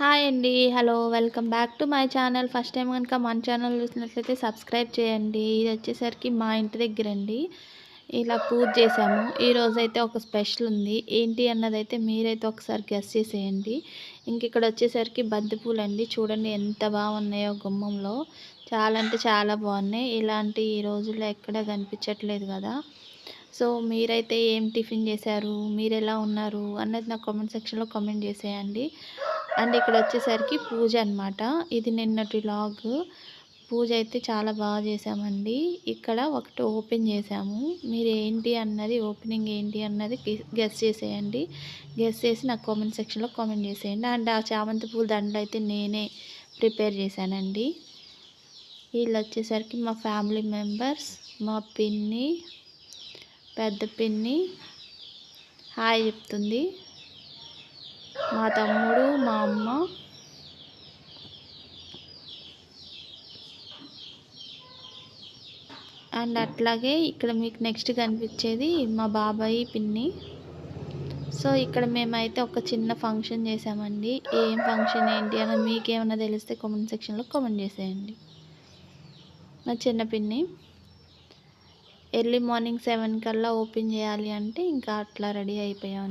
Hi అండి. Hello welcome back to my channel. First time కనుక మన ఛానల్ చూసినట్లయితే సబ్స్క్రైబ్ చేయండి. ఇది వచ్చేసరికి మా ఇంటి దగ్గర అండి ఇలా పూజ చేసాము ఈరోజు అయితే ఒక స్పెషల్ ఉంది. ఏంటి అన్నదైతే మీరైతే ఒకసారి గెస్ చేసేయండి. ఇంక ఇక్కడ వచ్చేసరికి బంతిపూలు అండి చూడండి ఎంత బాగున్నాయో గుమ్మంలో. చాలా అంటే చాలా బాగున్నాయి. ఇలాంటి ఈ రోజుల్లో ఎక్కడ కనిపించట్లేదు కదా. సో మీరైతే ఏం టిఫిన్ చేశారు? మీరు ఎలా ఉన్నారు? అన్నది నా కామెంట్ సెక్షన్లో కామెంట్ చేసేయండి. అండ్ ఇక్కడ వచ్చేసరికి పూజ అనమాట ఇది నిన్నటి లాగ్. పూజ అయితే చాలా బాగా చేసామండి. ఇక్కడ ఒకటి ఓపెన్ చేసాము. మీరు ఏంటి అన్నది ఓపెనింగ్ ఏంటి అన్నది గెస్ చేసేయండి. గెస్ చేసి నాకు కామెంట్ సెక్షన్లో కామెంట్ చేసేయండి. అండ్ ఆ చామంతి పూల దండలు అయితే నేనే ప్రిపేర్ చేశానండి. వీళ్ళు వచ్చేసరికి మా ఫ్యామిలీ మెంబర్స్ మా పిన్ని పెద్ద పిన్ని హాయ్ చెప్తుంది. మా తమ్ముడు మా అమ్మ. అండ్ అట్లాగే ఇక్కడ మీకు నెక్స్ట్ కనిపించేది మా బాబాయి పిన్ని. సో ఇక్కడ మేమైతే ఒక చిన్న ఫంక్షన్ చేసామండి. ఏం ఫంక్షన్ ఏంటి అని మీకేమైనా తెలిస్తే కామెంట్ సెక్షన్లో కామెంట్ చేసేయండి. నా చిన్న పిన్ని. ఎర్లీ మార్నింగ్ సెవెన్ కల్లా ఓపెన్ చేయాలి అంటే ఇంకా అట్లా రెడీ అయిపోయాం.